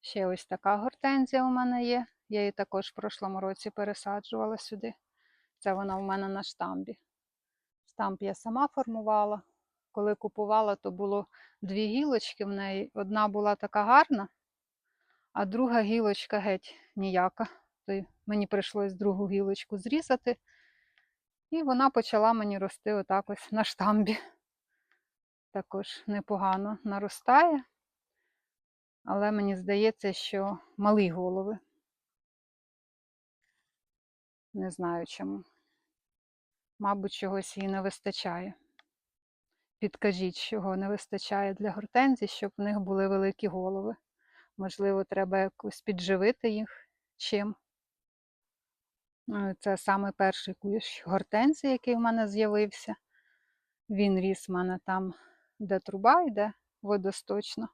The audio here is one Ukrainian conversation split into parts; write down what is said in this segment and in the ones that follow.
Ще ось така гортензія у мене є. Я її також в прошлому році пересаджувала сюди. Це вона у мене на штамбі. Штамп я сама формувала. Коли купувала, то було дві гілочки в неї. Одна була така гарна, а друга гілочка геть ніяка. То мені прийшлось другу гілочку зрізати, і вона почала мені рости отак ось на штамбі. Також непогано наростає, але мені здається, що малі голови. Не знаю чому. Мабуть, чогось їй не вистачає. Підкажіть, чого не вистачає для гортензій, щоб в них були великі голови. Можливо, треба якось підживити їх чим. Ну, Це саме перший кущ гортензії, який в мене з'явився. Він ріс в мене там, де труба йде водосточно.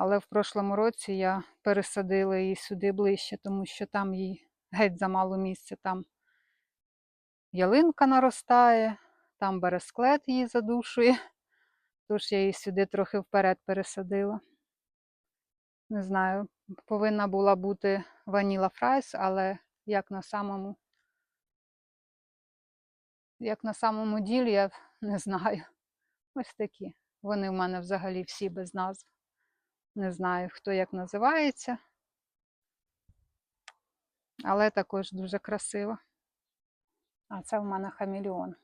Але в прошлому році я пересадила її сюди ближче, тому що там їй геть замало місця. Там ялинка наростає, там бересклет її задушує. Тож я її сюди трохи вперед пересадила. Не знаю, повинна була бути ваніла фрайс, але як на самому, як на самому ділі, я не знаю. Ось такі. Вони в мене взагалі всі без назв. Не знаю, хто як називається. Але також дуже красиво. А це в мене хамелеон.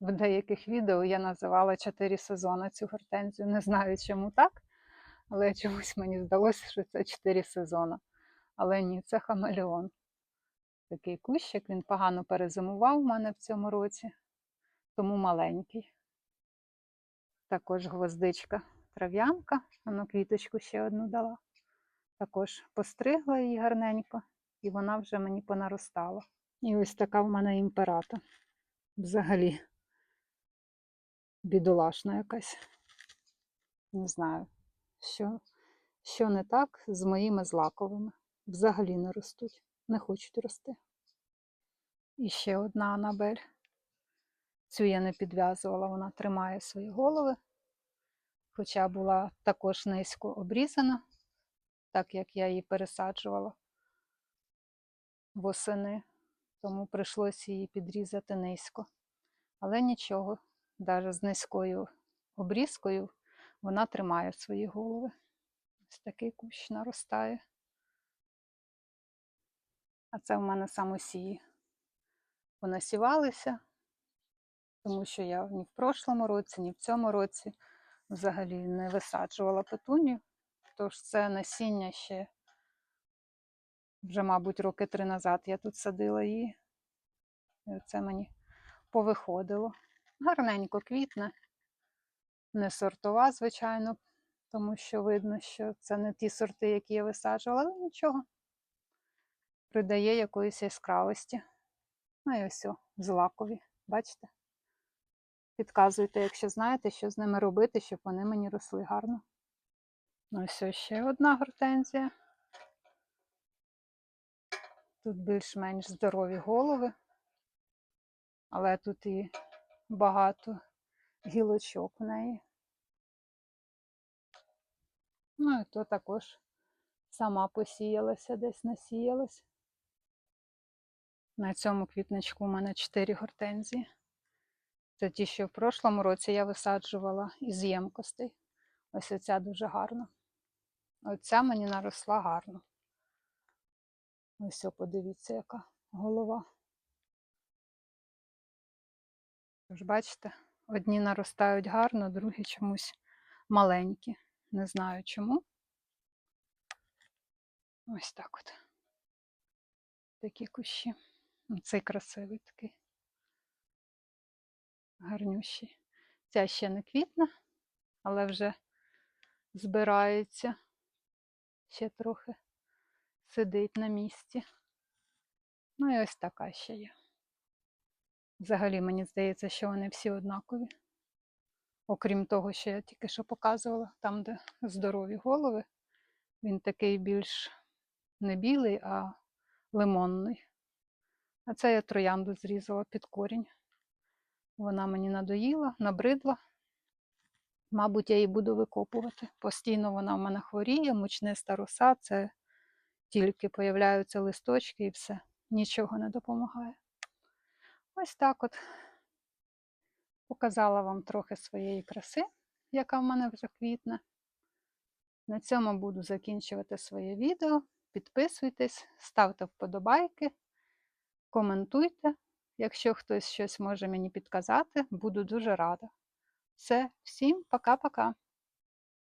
В деяких відео я називала 4 сезони цю гортензію. Не знаю, чому так, але чомусь мені здалося, що це 4 сезони. Але ні, це хамелеон. Такий кущик, він погано перезимував у мене в цьому році, тому маленький. Також гвоздичка трав'янка, воно квіточку ще одну дала. Також постригла її гарненько, і вона вже мені понаростала. І ось така в мене імперата. Взагалі бідолашна якась. Не знаю, що, що не так з моїми злаковими. Взагалі не ростуть, не хочуть рости. І ще одна Анабель. Цю я не підв'язувала, вона тримає свої голови, хоча була також низько обрізана, так як я її пересаджувала восени, тому прийшлося її підрізати низько. Але нічого, навіть з низькою обрізкою вона тримає свої голови. Ось такий кущ наростає. А це в мене самосії. Понасівалися, тому що я ні в прошлому році, ні в цьому році взагалі не висаджувала петунію. Тож це насіння ще вже, мабуть, роки три назад я тут садила її. І це мені повиходило. Гарненько квітне, не сортова, звичайно, тому що видно, що це не ті сорти, які я висаджувала, але нічого. Придає якоїсь яскравості. Ну і ось о, злакові, бачите? Підказуйте, якщо знаєте, що з ними робити, щоб вони мені росли гарно. Ну, ось ще одна гортензія. Тут більш-менш здорові голови, але тут і багато гілочок в неї. Ну і то також сама посіялася, десь насіялась. На цьому квітничку у мене 4 гортензії. Це ті, що в прошлому році я висаджувала із ємкостей. Ось оця дуже гарна. Оця мені наросла гарно. Ось о, подивіться, яка голова. Тож, бачите, одні наростають гарно, другі чомусь маленькі. Не знаю чому. Ось так от. Такі кущі. Цей красивий такий. Гарнющий. Ця ще не квітне, але вже збирається. Ще трохи сидить на місці. Ну і ось така ще є. Взагалі, мені здається, що вони всі однакові. Окрім того, що я тільки що показувала, там, де здорові голови, він такий більш не білий, а лимонний. А це я троянду зрізала під корінь. Вона мені надоїла, набридла. Мабуть, я її буду викопувати. Постійно вона в мене хворіє, мучниста роса, це тільки появляються листочки і все. Нічого не допомагає. Ось так от показала вам трохи своєї краси, яка в мене вже квітне. На цьому буду закінчувати своє відео. Підписуйтесь, ставте вподобайки, коментуйте. Якщо хтось щось може мені підказати, буду дуже рада. Все, всім пока-пока.